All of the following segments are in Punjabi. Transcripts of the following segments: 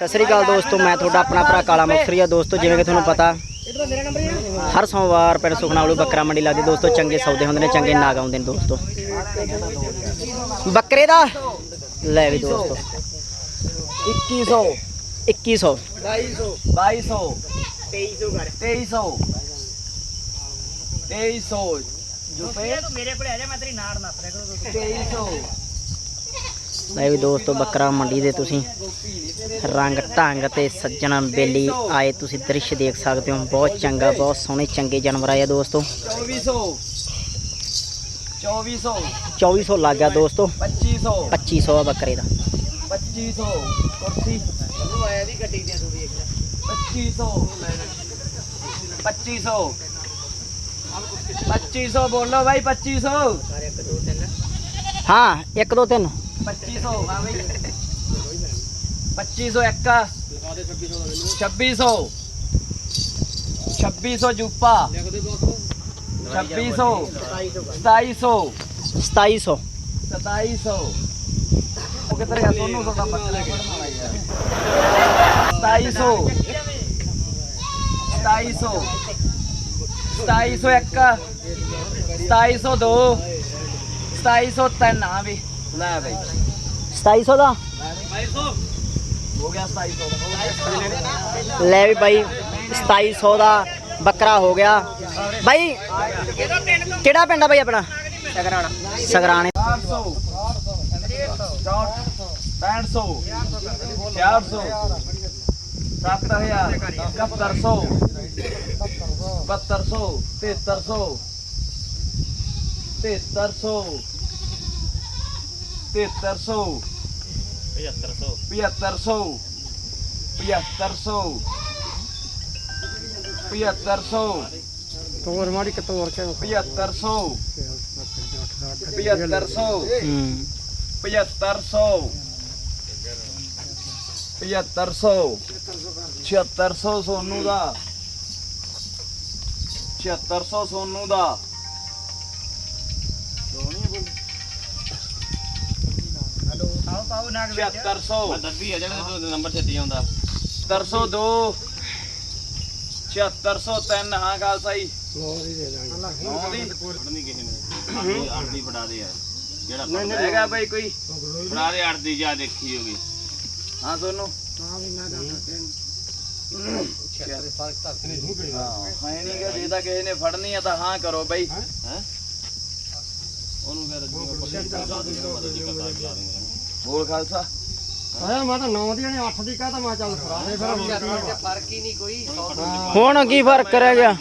ਸਤਿ ਸ੍ਰੀ ਅਕਾਲ ਦੋਸਤੋ ਮੈਂ ਤੁਹਾਡਾ ਆਪਣਾ ਭਰਾ ਕਾਲਾ ਮੁਕਸਰੀਆ ਦੋਸਤੋ ਜਿਵੇਂ ਕਿ ਤੁਹਾਨੂੰ ਪਤਾ ਹਰ ਸੋਮਵਾਰ ਪਿੰਡ ਸੁਖਨਾਵਲੂ ਬੱਕਰਾ ਮੰਡੀ ਲੱਗਦੀ। ਦੋਸਤੋ ਚੰਗੇ ਸੌਦੇ ਹੁੰਦੇ ਨੇ ਚੰਗੇ ਨਾਗ ਆਉਂਦੇ ਨੇ ਦੋਸਤੋ। ਬੱਕਰੇ ਦਾ? ਲੈ ਵੀ ਦੋਸਤੋ। 2100 2100 2200 2300 2300 ਰੁਪਏ ਮੇਰੇ ਕੋਲ ਆ ਜਾ ਮੈਂ ਤੇਰੀ ਨਾੜ ਨੱਪ ਰਿਹਾ ਕਰੋ। 2300 ਲੈ ਵੀ ਦੋਸਤੋ ਬੱਕਰਾ ਮੰਡੀ ਦੇ ਤੁਸੀਂ। ਰੰਗ ਢੰਗ ਤੇ ਸੱਜਣ ਬੇਲੀ ਆਏ ਤੁਸੀਂ ਦ੍ਰਿਸ਼ ਦੇਖ ਸਕਦੇ ਹੋ। ਬਹੁਤ ਚੰਗਾ ਬਹੁਤ ਸੋਹਣੇ ਚੰਗੇ ਜਾਨਵਰ ਆਏ ਦੋਸਤੋ। 2400 2400 2400 ਲੱਗ ਗਿਆ ਦੋਸਤੋ। 2500 2500 ਆ ਬੱਕਰੇ ਦਾ। 2500 ਕੁਰਸੀ। ਉਹਨੂੰ ਆਇਆ ਦੀ ਗੱਡੀ ਦੀਆਂ ਥੋੜੀ 2500 2500 2500 ਬੋਲੋ ਭਾਈ 2500 ਹਾਂ 1 2 3 2500 ਹਾਂ ਭਾਈ 2500 ਇੱਕ 2600 2600 ਜੂਪਾ 2600 2700 2700 2700 ਉਹ ਕਿੱਧਰ ਗਿਆ ਸੋਨੂੰ ਤੁਹਾਡਾ ਬੱਚਾ ਪੜਨ ਯਾਰ 2700 2700 2700 ਇੱਕ 2702 2703 ਆ ਵੀ ਲੈ ਬਈ 2700 ਦਾ ਹੋ ਗਿਆ 2700 ਲੈ ਵੀ ਬਾਈ 2700 ਦਾ ਬੱਕਰਾ ਹੋ ਗਿਆ ਬਾਈ ਕਿਹੜਾ ਪਿੰਡ ਆ ਬਾਈ ਆਪਣਾ ਸਗਰਾਣਾ ਸਗਰਾਣੇ 400 6500 400 7000 7100 7200 7300 7300 7300 7500 7500 7500 ਤੋਰ ਮਾੜੀ ਕਿ ਤੋਰ ਕੇ 7500 7500 ਹੂੰ 7500 7500 7600 ਸੋਨੂ ਦਾ 7600 ਸੋਨੂ ਦਾ ਆਓ ਪਾਓ ਨਾਗ 7600 ਦੱਬੀ ਆ ਜਿਹੜਾ ਨੰਬਰ ਛੱਡੀ ਆਉਂਦਾ 7302 7603 ਹਾਂ ਗੱਲ ਸਹੀ ਨੌ ਦੀ ਫੜਨੀ ਕਿਸੇ ਨੇ ਅੜਦੀ ਫੜਾ ਦੇ ਯਾਰ ਜਿਹੜਾ ਫੜਦਾ ਹੈਗਾ ਬਈ ਕੋਈ ਫੜਾ ਦੇ ਅੜਦੀ ਜਾ ਦੇਖੀ ਹੋਗੀ ਹਾਂ ਸੋਨੂ ਹਾਂ ਹੈ ਨਹੀਂ ਗਾ ਜੇ ਤਾਂ ਕਿਸੇ ਨੇ ਫੜਨੀ ਆ ਤਾਂ ਹਾਂ ਕਰੋ ਬਈ ਹੈ ਉਹਨੂੰ ਫਿਰ ਬੋਲ ਖਾਲਸਾ। ਆਇਆ ਮੈਂ ਤਾਂ 9 ਦੀ ਨੇ 8 ਦੀ ਕਹਤਾ ਮੈਂ ਚੱਲ ਦੇ ਫਿਰ। ਹੁਣ ਕੀ ਫ਼ਰਕ ਰਹਿ ਗਿਆ?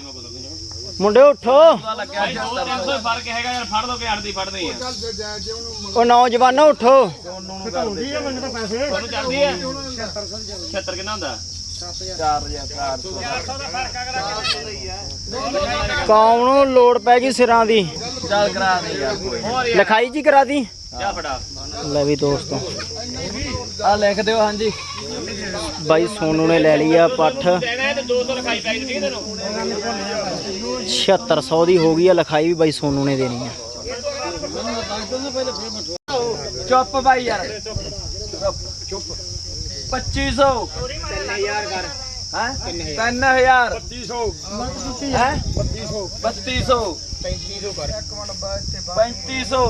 ਮੁੰਡੇ ਉਠੋ। ਪਤਾ ਲੱਗਿਆ ਭਾਈ 2-300 ਫ਼ਰਕ ਹੈਗਾ ਯਾਰ ਫੜ ਲੋ ਕਿ ਅੜਦੀ ਫੜਨੀ ਆ ਉਹ ਨੌਜਵਾਨੋ ਉਠੋ। ਸੋਨੂ ਨੂੰ ਕਰ ਦੇ ਇਹ ਮੈਨੂੰ ਤਾਂ ਪੈਸੇ। ਤੁਹਾਨੂੰ ਚੱਲਦੀ ਹੈ? 76 ਕਿੰਨਾ ਹੁੰਦਾ? 4400 ਕੌਮ ਨੂੰ ਲੋੜ ਪੈ ਗਈ ਸਿਰਾਂ ਦੀ। ਚੱਲ ਕਰਾ ਦੇ ਯਾਰ ਕੋਈ। ਹੋਰ ਯਾਰ। ਲਿਖਾਈ ਜੀ ਕਰਾ ਦੀ। ਜਾ ਫੜਾ। ਲੈ ਵੀ ਦੋਸਤੋ ਆ। ਲਿਖ ਦਿਓ ਹਾਂਜੀ। ਬਾਈ ਸੋਨੂ ਨੇ ਲੈ ਲਈ ਆ ਪੱਠ। ਦੇਣਾ ਹੈ ਤੇ 200 ਲਿਖਾਈ ਪੈ ਗਈ ਠੀਕ ਹੈ ਤੈਨੂੰ 7600 ਦੀ ਹੋ ਗਈ ਆ ਲਿਖਾਈ ਵੀ ਬਾਈ ਸੋਨੂ ਨੇ ਦੇਣੀ ਆ। ਚੁੱਪ ਭਾਈ ਯਾਰ। ਚੁੱਪ ਚੁੱਪ 2500 3000 ਕਰ ਹੈ? 3000 3200 ਹੈ 3200 3200 ਕਰ 3500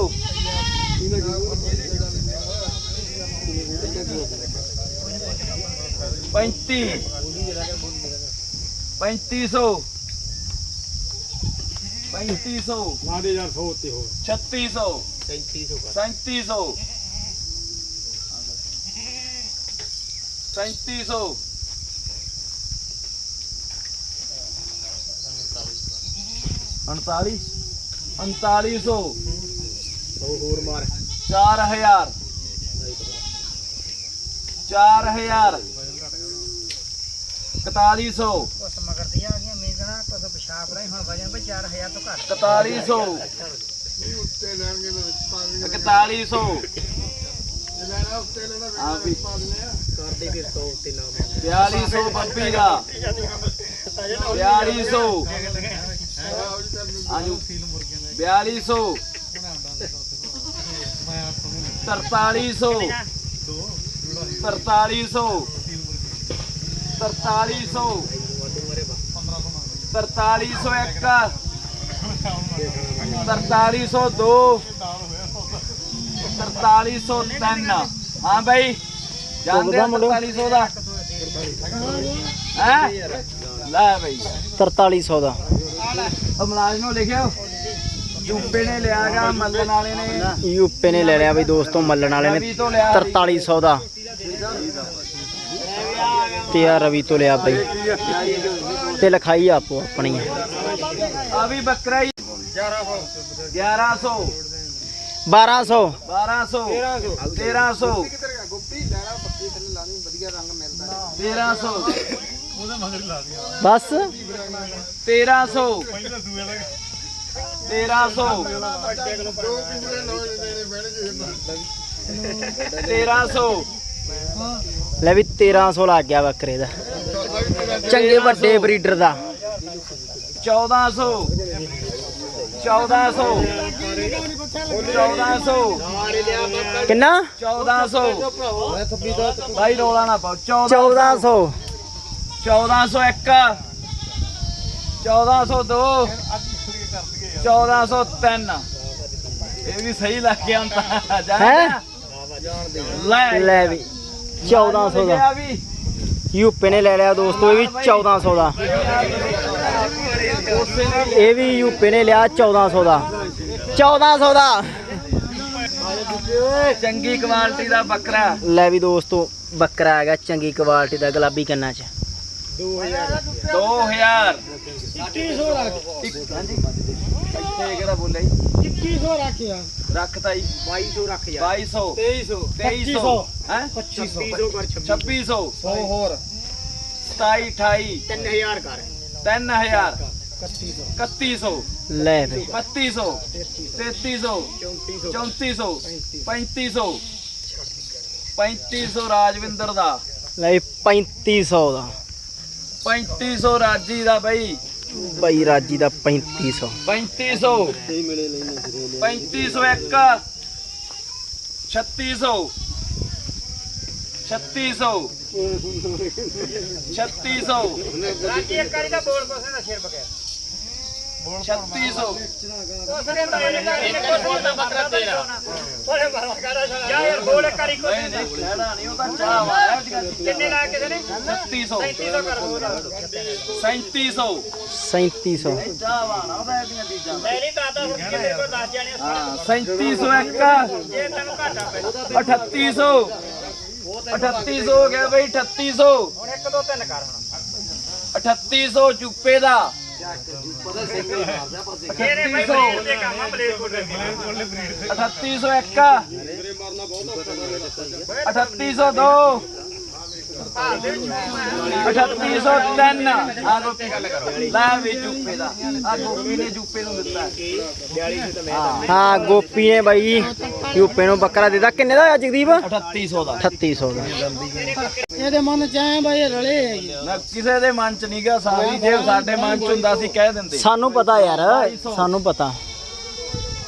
35 3500 3500 ਨਾ ਦੇ ਯਾਰ 100 ਉੱਤੇ ਹੋ 3600 3700 3700 3700 39 3900 ਹੋਰ ਮਾਰ। 4000 4000 4100 ਕੁਛ ਮਗਰ ਦੀ ਆ ਗਈਆਂ ਮੇਂਗਣਾ ਕੁਛ ਪਿਸ਼ਾਬ ਰਹੀ ਹੁਣ ਵਜਨ ਵੀ 4000 ਤੋਂ ਘੱਟ। 4100 4100 ਹਾਂ ਵੀ। ਕਰਦੇ ਫਿਰ ਤੋਂ ਉੱਤੇ ਨਾਮ 4200 ਬੱਬੀ ਦਾ। 4200 ਆਜੋ 4200 4300 4300 4300 4301 4302 4303 ਹਾਂ ਬਈ। ਜਾਂਦੇ 4300 ਦਾ? ਹੈ? ਲੈ ਬਈ। 4300 ਦਾ। ਉਹ ਮੁਲਾਜ਼ਮ ਨੂੰ ਲਿਖਿਓ। ਯੂਪੀ ਨੇ ਲਿਆਗਾ ਮੱਲਣ ਵਾਲੇ ਨੇ। ਯੂਪੀ ਨੇ ਲੈ ਲਿਆ ਬਈ ਦੋਸਤੋ ਮੱਲਣ ਵਾਲੇ ਨੇ। ਰਵੀ ਤੋਂ ਲਿਆ। 4300 ਦਾ। ਤੇ ਆ ਰਵੀ ਤੋਂ ਲਿਆ ਬਈ। ਤੇ ਲਿਖਾਈ ਆਪੋ ਆਪਣੀ। ਆ ਵੀ ਬੱਕਰਾ ਹੀ 1100 1200 1200 1300 1300 ਬਸ। 1300 1300 1300 ਲੈ ਵੀ 1300 ਲੱਗ ਗਿਆ ਬੱਕਰੇ ਦਾ। ਚੰਗੇ ਵੱਡੇ ਬਰੀਡਰ ਦਾ। 1400 1400 1400 ਕਿੰਨਾ? 1400 ਭਾਈ ਰੋਲਾ ਨਾ ਪਾਓ। 1400 1400 1401 1402 1403 ਇਹ ਵੀ ਸਹੀ ਲੱਗ ਗਿਆ ਹੁਣ ਤਾਂ। ਜਾਣਾ ਲੈ। ਲੈ ਵੀ। 1400 ਦਾ ਯੂਪੀ ਨੇ ਲੈ ਲਿਆ ਦੋਸਤੋ ਇਹ ਵੀ 1400 ਦਾ ਇਹ ਵੀ ਯੂਪੀ ਨੇ ਲਿਆ 1400 ਦਾ 1400 ਦਾ ਚੰਗੀ ਕੁਆਲਿਟੀ ਦਾ ਬੱਕਰਾ। ਲੈ ਵੀ ਦੋਸਤੋ ਬੱਕਰਾ ਹੈਗਾ ਚੰਗੀ ਕੁਆਲਿਟੀ ਦਾ ਗੁਲਾਬੀ ਕੰਨਾਂ 'ਚ। 2000 2100 ਰੱਖ। ਹਾਂਜੀ। ਇੱਥੇ ਕਿਹੜਾ ਬੋਲਿਆ ਜੀ? 2100 ਰੱਖਿਆ ਰੱਖਤਾ ਜੀ। 2200 ਰੱਖ 2200 2300 2300 ਹੈ? 2500 ਕਰ 2600 100 ਹੋਰ। 27 28 3000 ਕਰ। 3000 3100 3100 ਲੈ ਵੀ 3200 3300 3400 3500 3500 ਰਾਜਵਿੰਦਰ ਦਾ। ਲੈ ਵੀ 3500 ਦਾ। 3500 ਰਾਜੀ ਦਾ ਬਈ। ਬਈ ਰਾਜੀ ਦਾ 3500 3500 3501 3600 3600 3600 ਰਾਜੀ ਇੱਕ ਵਾਰੀ ਦਾ ਬੋਲ ਕੋਸੇ ਦਾ ਸਿਰ ਬਗੈਰ। 3700 3700 ਚਾਹ ਵਾਣਾ ਉਹਦਾ ਇਹਦੀਆਂ ਚੀਜ਼ਾਂ ਮੈਂ ਨਹੀਂ ਦਾਦਾ ਹੁਣ ਕਿੰਨੇ ਕੋ ਦੱਸ ਜਾਣੇ ਹਾਂ 3701 ਜੇ ਤੈਨੂੰ ਘਾਟਾ ਪੈ 3800 3800 ਹੋ ਗਿਆ ਬਈ 3800 ਹੁਣ ਇੱਕ ਦੋ ਤਿੰਨ ਕਰ ਹੁਣ 3800 ਚੁੱਪੇ ਦਾ। ਇਹਨੇ 3801 3802 3803 ਆ ਗੋਪੀ ਲੈ ਵੀ ਜੁੱਪੇ ਦਾ। ਆ ਗੋਪੀ ਨੇ ਜੁੱਪੇ ਨੂੰ ਦਿੱਤਾ। ਹਾਂ ਗੋਪੀ ਨੇ ਬਾਈ ਯੂਪੀ ਨੂੰ ਬੱਕਰਾ ਦਿੱਤਾ। ਕਿੰਨੇ ਦਾ ਜਗਦੀਪ? 3800 ਦਾ। 3800 ਦਾ। ਇਹਦੇ ਮਨ ਚ ਆਏ ਬਈ ਰਲੇ ਨਾ ਕਿਸੇ ਦੇ ਮਨ ਚ ਨਹੀਂਗਾ ਸਾਰੀ ਜੇ ਸਾਡੇ ਮਨ ਚ ਹੁੰਦਾ ਸੀ ਕਹਿ ਦਿੰਦੇ। ਸਾਨੂੰ ਪਤਾ ਯਾਰ ਸਾਨੂੰ ਪਤਾ।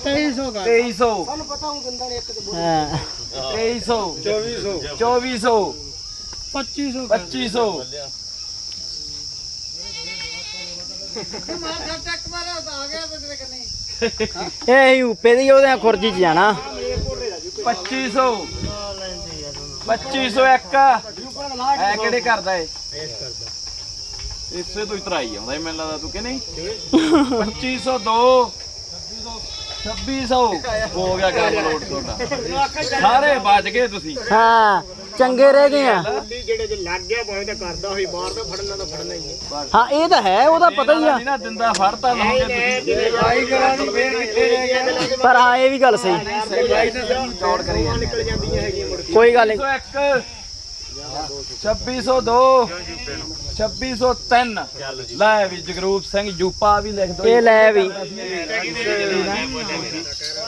2300 ਕਰ 2300 ਹਾਂ 2300 2400 2500 2500 ਮਾਰ ਚੱਕ ਮਾਰਾ ਆ ਗਿਆ ਤੇ ਕਰਨੇ ਇਹ ਯੂਪੀ ਦੀ ਉਹਦੇ ਖੁਰਜੀ ਚ ਜਾਣਾ। 2500 2501 ਐ ਕਿਹੜੇ ਕਰਦਾ ਏ? ਇਸੇ ਤੋਂ ਹੀ ਤਰਾਈ ਆਉਂਦਾ ਏ ਮੈਨੂੰ ਲੱਗਦਾ ਤੂੰ ਕਿ ਨਹੀਂ? 2502 2600 ਹੋ ਗਿਆ ਕੰਮ ਲੋਡ ਤੁਹਾਡਾ। ਸਾਰੇ ਬਚ ਗਏ ਤੁਸੀਂ। ਹਾਂ। ਚੰਗੇ ਰਹਿ ਗਏ ਆ। ਜਿਹੜੇ ਜੇ ਲੱਗ ਗਿਆ ਭਾਵੇਂ ਤਾਂ ਕਰਦਾ ਹੋਈ ਬਾਹਰ ਤੋਂ ਫੜਨਾ ਤਾਂ ਫੜਨਾ ਹੀ ਹੈ। ਹਾਂ ਇਹ ਤਾਂ ਹੈ ਉਹਦਾ ਪਤਾ ਹੀ ਆ। ਨਹੀਂ ਨਾ ਦਿੰਦਾ ਫੜਤਾ ਲਓਗੇ ਤੁਸੀਂ। ਆਈ ਕਰਾਂ ਨੂੰ ਫੇਰ ਕਿੱਥੇ ਰਹਿ ਗਿਆ? ਪਰ ਹਾਂ ਇਹ ਵੀ ਗੱਲ ਸਹੀ। ਸਹੀ ਤੇ ਸਹੀ ਚੌੜ ਕਰੀ ਨਿਕਲ ਜਾਂਦੀਆਂ ਹੈਗੀਆਂ ਮੁੜ ਕੋਈ ਗੱਲ ਨਹੀਂ। 2602 2603 ਲੈ ਵੀ ਜਗਰੂਪ ਸਿੰਘ ਯੂਪਾ ਵੀ ਲਿਖ ਦੋ ਇਹ ਲੈ ਵੀ।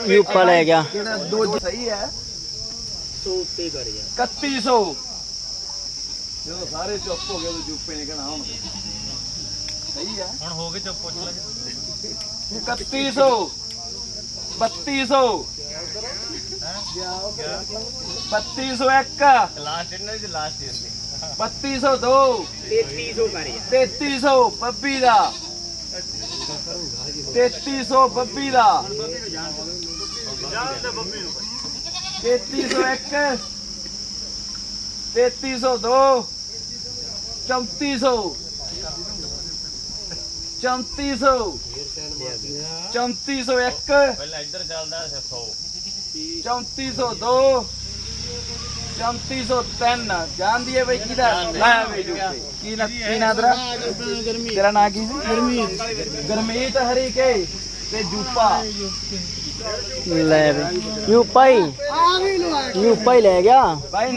ਯੂਪਾ ਲੈ ਗਿਆ। ਕਿਹੜਾ ਦੋ ਸਹੀ ਹੈ। ਸੌ ਉੱਤੇ ਕਰ ਯਾਰ 3100 ਜਦੋਂ ਸਾਰੇ ਚੁੱਪ ਹੋ ਗਏ ਉਹ ਯੂਪੇ ਨੇ ਕਹਿਣਾ ਹੁਣ। ਸਹੀ ਹੈ ਹੁਣ ਹੋ ਗਏ ਚੁੱਪ ਪੁੱਛ ਲੈ। 3100 3200 3201 ਲਾਸਟ ਇਹਨਾਂ ਦੀ ਲਾਸਟ ਇਹਦੀ 3202 3300 ਕਰ ਯਾਰ 3300 ਬੱਬੀ ਦਾ। 3300 ਬੱਬੀ ਦਾ। 3301 3302 3400 3400 3401 ਪਹਿਲਾਂ ਇੱਧਰ ਚੱਲਦਾ 100 3402 3403 ਜਾਣਦੀ ਹੈ ਬਈ ਕਿਹਦਾ? ਲੈ ਬਈ ਜੁੱਤੇ। ਕੀ ਨਾ ਕੀ ਨਾ ਤੇਰਾ? ਤੇਰਾ ਨਾਂ ਕੀ ਸੀ? ਗਰਮੀਤ। ਗਰਮੀਤ ਹਰੀਕੇ ਤੇ ਜੂਪਾ। ਲੈ ਵੀ। ਯੂ ਪਾਈ ਯੂ ਪਾਈ ਲੈ ਗਿਆ। ਭਾਈ